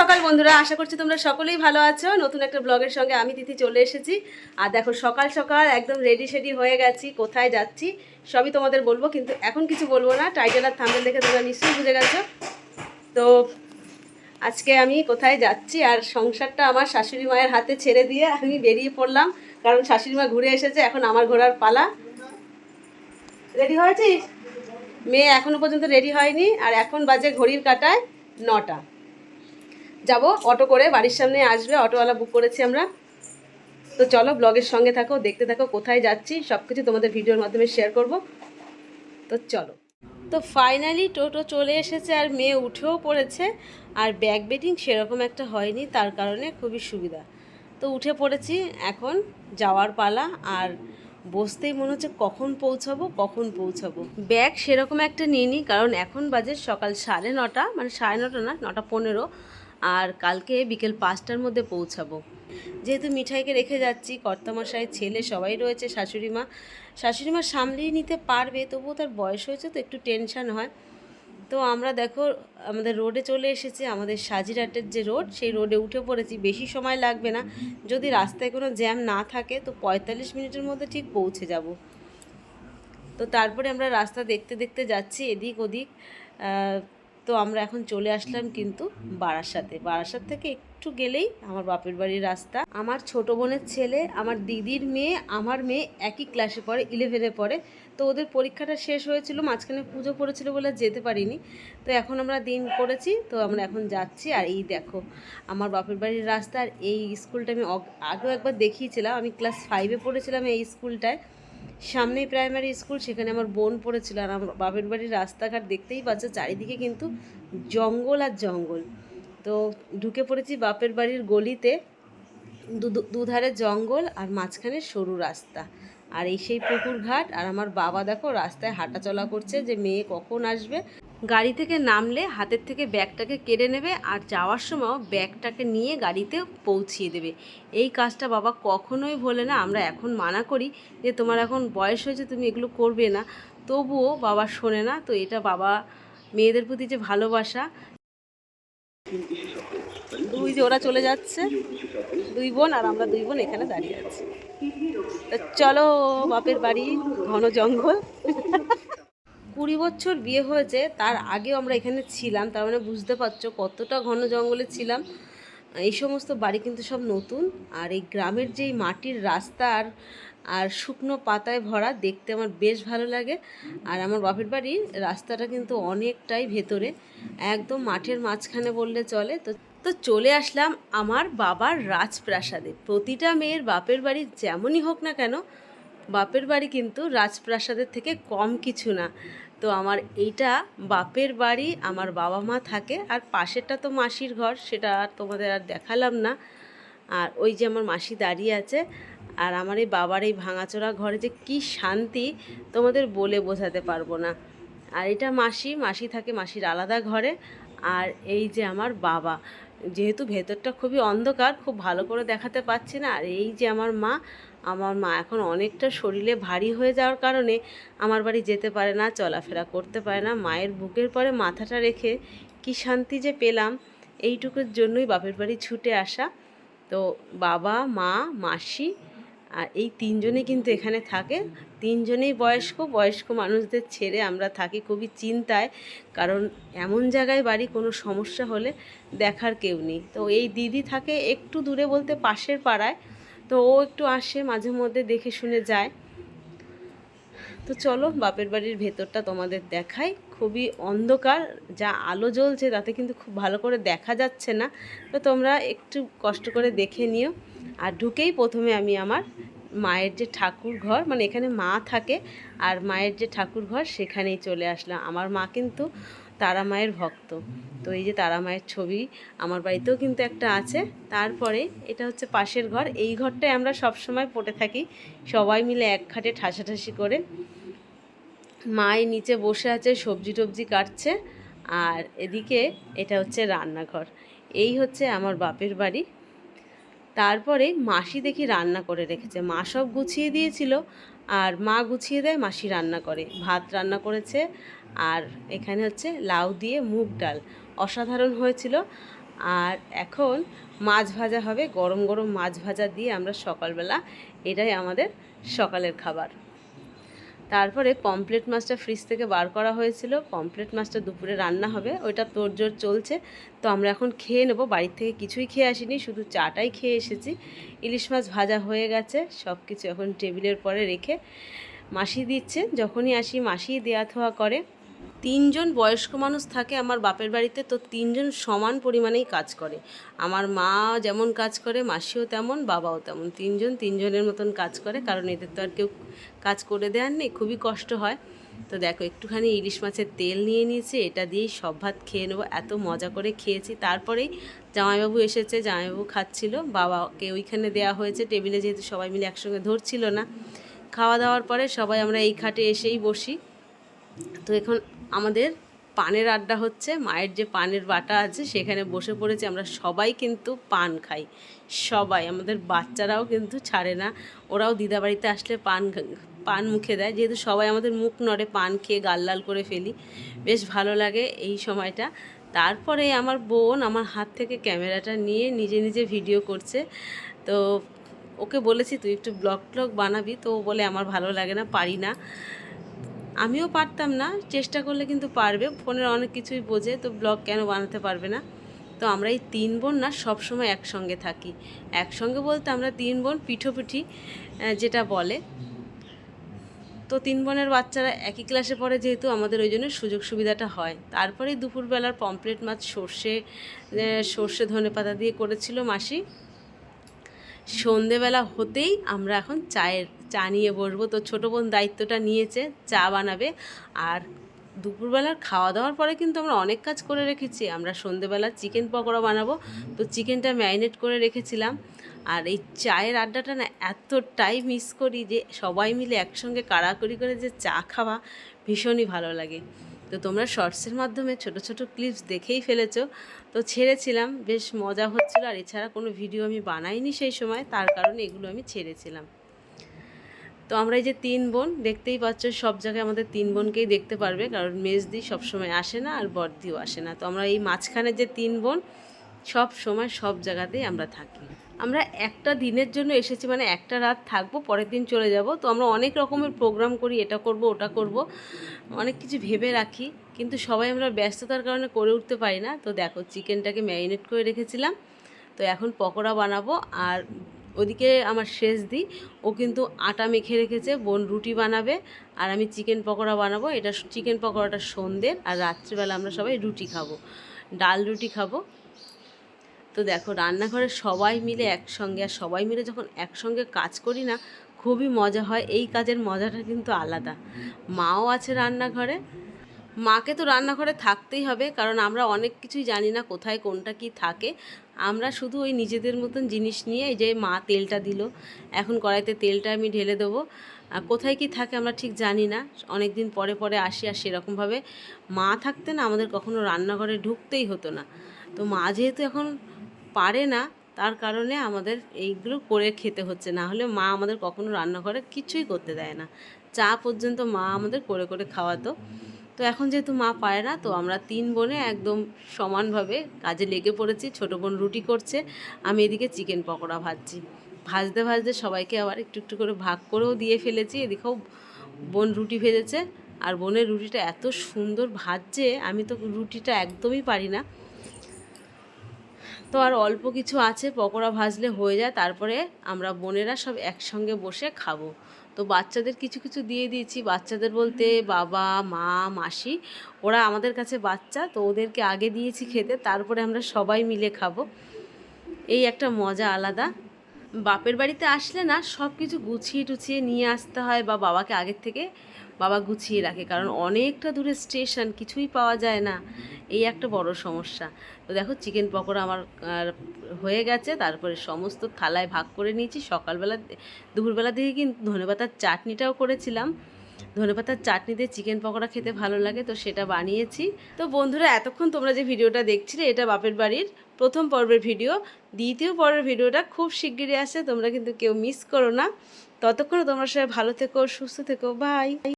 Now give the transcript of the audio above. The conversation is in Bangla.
সকাল বন্ধুরা, আশা করছি তোমরা সকলেই ভালো আছো। নতুন একটা ব্লগের সঙ্গে আমি তিথি চলে এসেছি। আর দেখো, সকাল সকাল একদম রেডি সেডি হয়ে গেছি, কোথায় যাচ্ছি সবই তোমাদের বলব, কিন্তু এখন কিছু বলব না। টাইটেল আর থাম্বেল দেখে তোমরা নিশ্চয়ই বুঝে গেছো। তো আজকে আমি কোথায় যাচ্ছি আর সংসারটা আমার শাশুড়ি মায়ের হাতে ছেড়ে দিয়ে আমি বেরিয়ে পড়লাম, কারণ শাশুড়ি মা ঘুরে এসেছে, এখন আমার ঘোরার পালা। রেডি হয়েছিস মেয়ে এখনও পর্যন্ত রেডি হয়নি, আর এখন বাজে ঘড়ির কাটায় নটা। যাব অটো করে বাড়ির সামনে আসবে অটোওয়ালা বুক করেছি আমরা। তো চলো ব্লগের সঙ্গে থাকো, দেখতে থাকো কোথায় যাচ্ছি সব কিছু তোমাদের ভিডিওর মাধ্যমে শেয়ার করব। তো চলো। তো ফাইনালি টোটো চলে এসেছে আর মেয়ে উঠেও পড়েছে। আর ব্যাগ বেটিং সেরকম একটা হয়নি, তার কারণে খুবই সুবিধা। তো উঠে পড়েছি, এখন যাওয়ার পালা আর বসতেই মনে হচ্ছে কখন পৌঁছাবো কখন পৌঁছাবো। ব্যাগ সেরকম একটা নিইনি, কারণ এখন বাজে সকাল সাড়ে নটা মানে সাড়ে নটা না, নটা পনেরো, আর কালকে বিকেল পাঁচটার মধ্যে পৌঁছাবো। যেহেতু মিঠাইকে রেখে যাচ্ছি কর্তামশাই ছেলে, সবাই রয়েছে, শাশুড়ি মা। শাশুড়ি মা সামলিয়ে নিতে পারবে, তবুও তার বয়স হয়েছে তো একটু টেনশন হয়। তো আমরা দেখো, আমাদের রোডে চলে এসেছি, আমাদের সাজিরহাটের যে রোড সেই রোডে উঠে পড়েছি। বেশি সময় লাগবে না। যদি রাস্তায় কোনো জ্যাম না থাকে, তো পঁয়তাল্লিশ মিনিটের মধ্যে ঠিক পৌঁছে যাব। তো তারপরে আমরা রাস্তা দেখতে দেখতে যাচ্ছি, এদিক ওদিক। তো আমরা এখন চলে আসলাম কিন্তু বারাসাতে। বারাসাত থেকে একটু গেলেই আমার বাপের বাড়ির রাস্তা। আমার ছোট বোনের ছেলে, আমার দিদির মেয়ে, আমার মেয়ে একই ক্লাসে পড়ে ইলেভেনে পড়ে। তো ওদের পরীক্ষাটা শেষ হয়েছিল, মাঝখানে পুজো পড়েছিল বলে যেতে পারিনি। তো এখন আমরা দিন করেছি, তো আমরা এখন যাচ্ছি। আর এই দেখো, আমার বাপের বাড়ির রাস্তা আর এই স্কুলটা আমি আগেও একবার দেখিয়েছিলাম। আমি ক্লাস ফাইভে পড়েছিলাম এই স্কুলটায় সামনেই প্রাইমারি স্কুল সেখানে আমার বোন পড়েছিল। আর আমার বাপের বাড়ির রাস্তাঘাট দেখতেই পাচ্ছ, চারিদিকে কিন্তু জঙ্গল আর জঙ্গল। তো ঢুকে পড়েছি বাপের বাড়ির গলিতে। দুধারে জঙ্গল আর মাঝখানে সরু রাস্তা। আর এই সেই পুকুর ঘাট, আর আমার বাবা দেখো রাস্তায় হাঁটা চলা করছে যে মেয়ে কখন আসবে। গাড়ি থেকে নামলে হাতের থেকে ব্যাগটাকে কেড়ে নেবে আর যাওয়ার সময় ব্যাগটাকে নিয়ে গাড়িতে পৌঁছিয়ে দেবে। এই কাজটা বাবা কখনোই ভোলে না। আমরা এখন মানা করি যে তোমার এখন বয়স হয়েছে, তুমি এগুলো করবে না। তবুও বাবা শোনে না। তো এটা বাবা মেয়েদের প্রতি যে ভালোবাসা দুই যে ওরা চলে যাচ্ছে, দুই বোন আর আমরা দুই বোন এখানে দাঁড়িয়ে আছি। চলো বাপের বাড়ি, ঘন জঙ্গল। কুড়ি বছর বিয়ে হয়েছে, তার আগেও আমরা এখানে ছিলাম, তার মানে বুঝতে পারছ কতটা ঘন জঙ্গলে ছিলাম। এই সমস্ত বাড়ি কিন্তু সব নতুন, আর এই গ্রামের যেই মাটির রাস্তা আর আর শুকনো পাতায় ভরা দেখতে আমার বেশ ভালো লাগে। আর আমার বাপের বাড়ির রাস্তাটা কিন্তু অনেকটাই ভেতরে, একদম মাঠের মাঝখানে বললে চলে। তো তো চলে আসলাম আমার বাবার রাজপ্রাসাদে। প্রতিটা মেয়ের বাপের বাড়ি যেমনই হোক না কেন, বাপের বাড়ি কিন্তু রাজপ্রাসাদের থেকে কম কিছু না। তো আমার এইটা বাপের বাড়ি, আমার বাবা মা থাকে, আর পাশেরটা তো মাসির ঘর, সেটা আর তোমাদের আর দেখালাম না। আর ওই যে আমার মাসি দাঁড়িয়ে আছে আর আমার এই বাবার এই ভাঙাচোরা ঘরে যে কি শান্তি, তোমাদের বলে বোঝাতে পারব না। আর এটা মাসি মাসি থাকে মাসির আলাদা ঘরে। আর এই যে আমার বাবা, যেহেতু ভেতরটা খুবই অন্ধকার, খুব ভালো করে দেখাতে পাচ্ছি না। আর এই যে আমার মা আমার মা এখন অনেকটা শরীরে ভারী হয়ে যাওয়ার কারণে আমার বাড়ি যেতে পারে না, চলাফেরা করতে পারে না। মায়ের বুকের পরে মাথাটা রেখে কি শান্তি যে পেলাম, এইটুকুর জন্যই বাপের বাড়ি ছুটে আসা। তো বাবা, মা, মাসি আর এই তিনজনে কিন্তু এখানে থাকে। তিনজনেই বয়স্ক বয়স্ক মানুষদের ছেড়ে আমরা থাকি খুবই চিন্তায়, কারণ এমন জায়গায় বাড়ি কোনো সমস্যা হলে দেখার কেউ নেই। তো এই দিদি থাকে একটু দূরে বলতে পাশের পাড়ায়, তো ও একটু আসে, মাঝে মধ্যে দেখে শুনে যায়। তো চলো, বাপের বাড়ির ভেতরটা তোমাদের দেখাই। খুবই অন্ধকার, যা আলো জ্বলছে তাতে কিন্তু খুব ভালো করে দেখা যাচ্ছে না। তো তোমরা একটু কষ্ট করে দেখে নিও। আর ঢুকেই প্রথমে আমি আমার মায়ের যে ঠাকুর ঘর মানে এখানে মা থাকে আর মায়ের যে ঠাকুর ঘর সেখানেই চলে আসলাম। আমার মা কিন্তু তারা মায়ের ভক্ত। তো এই যে তারা মায়ের ছবি আমার বাড়িতেও কিন্তু একটা আছে। তারপরে এটা হচ্ছে পাশের ঘর। এই ঘরটায় আমরা সব সময় পড়ে থাকি। সবাই মিলে এক খাটে ঠাসাঠাসি করে। মায়ের নিচে বসে আছে, সবজি টবজি কাটছে আর এদিকে এটা হচ্ছে রান্নাঘর। এই হচ্ছে আমার বাপের বাড়ি। তারপরে মাসি দেখি রান্না করে রেখেছে। মা সব গুছিয়ে দিয়েছিল আর মা গুছিয়ে দেয়, মাসি রান্না করে। ভাত রান্না করেছে আর এখানে হচ্ছে লাউ দিয়ে মুগ ডাল। অসাধারণ হয়েছিল। আর এখন মাছ ভাজা হবে। গরম গরম মাছ ভাজা দিয়ে আমরা সকালবেলা, এটাই আমাদের সকালের খাবার। তারপরে কমপ্লেট মাছটা ফ্রিজ থেকে বার করা হয়েছিল। কমপ্লেট মাছটা দুপুরে রান্না হবে। ওইটা তোড়জোড় চলছে। তো আমরা এখন খেয়ে নেব। বাড়ির থেকে কিছুই খেয়ে আসিনি, শুধু চাটাই খেয়ে এসেছি। ইলিশ মাছ ভাজা হয়ে গেছে। সব কিছু এখন টেবিলের পরে রেখে মাসি দিচ্ছে। যখনই আসি মাসি দেয়া থোয়া করে। তিনজন বয়স্ক মানুষ থাকে আমার বাপের বাড়িতে, তো তিনজন সমান পরিমাণেই কাজ করে। আমার মা যেমন কাজ করে, মাসিও তেমন, বাবাও তেমন। তিনজন তিনজনের মতন কাজ করে, কারণ এদের তো আর কেউ কাজ করে দেওয়ার নেই, খুবই কষ্ট হয়। তো দেখো, একটুখানি ইলিশ মাছের তেল নিয়ে নিয়েছি, এটা দিয়েই সব ভাত খেয়ে নেব, এত মজা করে খেয়েছি। তারপরেই জামাইবাবু এসেছে, জামাইবাবু খাচ্ছিল, বাবাকে ওইখানে দেওয়া হয়েছে, টেবিলে যেহেতু সবাই মিলে একসঙ্গে ধরছিল না। খাওয়া দাওয়ার পরে সবাই আমরা এই খাটে এসেই বসি। তো এখন আমাদের পানের আড্ডা হচ্ছে, মায়ের যে পানের বাটা আছে সেখানে বসে পড়েছি, আমরা সবাই কিন্তু পান খাই। সবাই, আমাদের বাচ্চারাও কিন্তু ছাড়ে না। ওরাও দিদাবাড়িতে আসলে পান পান মুখে দেয়। যেহেতু সবাই আমাদের মুখ নড়ে, পান খেয়ে গাল লাল করে ফেলি, বেশ ভালো লাগে এই সময়টা। তারপরে আমার বোন আমার হাত থেকে ক্যামেরাটা নিয়ে নিজে নিজে ভিডিও করছে। তো ওকে বলেছি, তুই একটু ব্লগ ট্লগ বানাবি। তো ও বলে, আমার ভালো লাগে না, পারি না। আমিও পারতাম না, চেষ্টা করলে কিন্তু পারবে, ফোনের অনেক কিছুই বোঝে, তো ব্লগ কেন বানাতে পারবে না? তো আমরা এই তিন বোন না সবসময় একসঙ্গে থাকি। একসঙ্গে বলতে আমরা তিন বোন পিঠোপিঠি যেটা বলে। তো তিন বোনের বাচ্চারা একই ক্লাসে পড়ে যেহেতু, আমাদের ওই জন্য সুযোগ সুবিধাটা হয়। তারপরে দুপুরবেলার পমপ্লেট মাছ, সর্ষে সর্ষে ধনে পাতা দিয়ে করেছিল মাসি। সন্ধেবেলা হতেই আমরা এখন চায়ের চা নিয়ে বসবো। তো ছোটো বোন দায়িত্বটা নিয়েছে, চা বানাবে। আর দুপুরবেলার খাওয়া দাওয়ার পরে কিন্তু আমরা অনেক কাজ করে রেখেছি। আমরা সন্ধেবেলা চিকেন পকোড়া বানাবো। তো চিকেনটা ম্যারিনেট করে রেখেছিলাম। আর এই চায়ের আড্ডাটা না এতটাই মিস করি যে সবাই মিলে একসঙ্গে কাড়াকড়ি করে যে চা খাওয়া ভীষণই ভালো লাগে। তো তোমরা শর্টসের মাধ্যমে ছোট ছোট ক্লিপস দেখেই ফেলেছো। তো ছেড়েছিলাম, বেশ মজা হচ্ছিল। আর এছাড়া কোনো ভিডিও আমি বানাইনি সেই সময়। তার কারণে এগুলো আমি ছেড়েছিলাম। তো আমরা এই যে তিন বোন, দেখতেই পাচ্ছ সব জায়গায় আমাদের তিন বোনকেই দেখতে পারবে, কারণ মেজদি সবসময় আসে না আর বর্দিও আসে না। তো আমরা এই মাঝখানে যে তিন বোন, সব সময় সব জায়গাতেই আমরা থাকি। আমরা একটা দিনের জন্য এসেছি মানে একটা রাত থাকব, পরের দিন চলে যাব। তো আমরা অনেক রকমের প্রোগ্রাম করি, এটা করব, ওটা করব, অনেক কিছু ভেবে রাখি, কিন্তু সবাই আমরা ব্যস্ততার কারণে করে উঠতে পারি না। তো দেখো চিকেনটাকে ম্যারিনেট করে রেখেছিলাম, তো এখন পকোড়া বানাবো, আর ওদিকে আমার শেষ দি ও কিন্তু আটা মেখে রেখেছে বোন রুটি বানাবে আর আমি চিকেন পকোড়া বানাবো। এটা চিকেন পকোড়াটা সন্ধ্যের আর রাত্রিবেলা আমরা সবাই রুটি খাব ডাল রুটি খাব। তো দেখো রান্নাঘরে সবাই মিলে একসঙ্গে আর সবাই মিলে যখন একসঙ্গে কাজ করি না খুবই মজা হয়। এই কাজের মজাটা কিন্তু আলাদা। মাও আছে রান্নাঘরে মাকে তো রান্নাঘরে থাকতেই হবে, কারণ আমরা অনেক কিছুই জানি না কোথায় কোনটা কি থাকে। আমরা শুধু ওই নিজেদের মতন জিনিস নিয়ে এই যে মা তেলটা দিল, এখন কড়াইতে তেলটা আমি ঢেলে দেবো। আর কোথায় কি থাকে আমরা ঠিক জানি না অনেক দিন পরে পরে আসি আর সেরকমভাবে মা থাকতে না আমাদের কখনো রান্নাঘরে ঢুকতেই হতো না। তো মা যেহেতু এখন পারে না, তার কারণে আমাদের এইগুলো করে খেতে হচ্ছে, না হলে মা আমাদের কখনো রান্নাঘরে কিছুই করতে দেয় না। চা পর্যন্ত মা আমাদের করে করে খাওয়াতো। তো এখন যেহেতু মা পারে না, তো আমরা তিন বোনে একদম সমানভাবে কাজে লেগে পড়েছি। ছোটো বোন রুটি করছে, আমি এদিকে চিকেন পকোড়া ভাজছি। ভাজতে ভাজতে সবাইকে আবার একটু একটু করে ভাগ করেও দিয়ে ফেলেছি। এদিকেও বোন রুটি ভেজেছে, আর বোনের রুটিটা এত সুন্দর ভাজছে, আমি তো রুটিটা একদমই পারি না। তো আর অল্প কিছু আছে, পকোড়া ভাজলে হয়ে যায়, তারপরে আমরা বোনেরা সব একসঙ্গে বসে খাব। তো বাচ্চাদের কিছু কিছু দিয়ে দিয়েছি। বাচ্চাদের বলতে বাবা, মা, মাসি, ওরা আমাদের কাছে বাচ্চা, তো ওদেরকে আগে দিয়েছি খেতে, তারপরে আমরা সবাই মিলে খাব। এই একটা মজা আলাদা। বাপের বাড়িতে আসলে না সব কিছু গুছিয়ে টুছিয়ে নিয়ে আসতে হয় বা বাবাকে আগের থেকে বাবা গুছিয়ে রাখে। কারণ অনেকটা দূরে স্টেশন, কিছুই পাওয়া যায় না। এই একটা বড় সমস্যা। তো দেখো চিকেন পকোড়া আমার হয়ে গেছে। তারপরে সমস্ত থালায় ভাগ করে নিয়েছি। সকালবেলা দুপুরবেলা থেকে কিন্তু ধনেপাতার চাটনিটাও করেছিলাম। ধনেপাতার চাটনি দিয়ে চিকেন পকোড়া খেতে ভালো লাগে, তো সেটা বানিয়েছি। তো বন্ধুরা, এতক্ষণ তোমরা যে ভিডিওটা দেখছিলে, এটা বাপের বাড়ির প্রথম পর্বের ভিডিও। দ্বিতীয় পর্বের ভিডিওটা খুব শিগগিরই আসে, তোমরা কিন্তু কেউ মিস করো না। ততক্ষণ তোমরা সবাই ভালো থেকো, সুস্থ থেকো বাই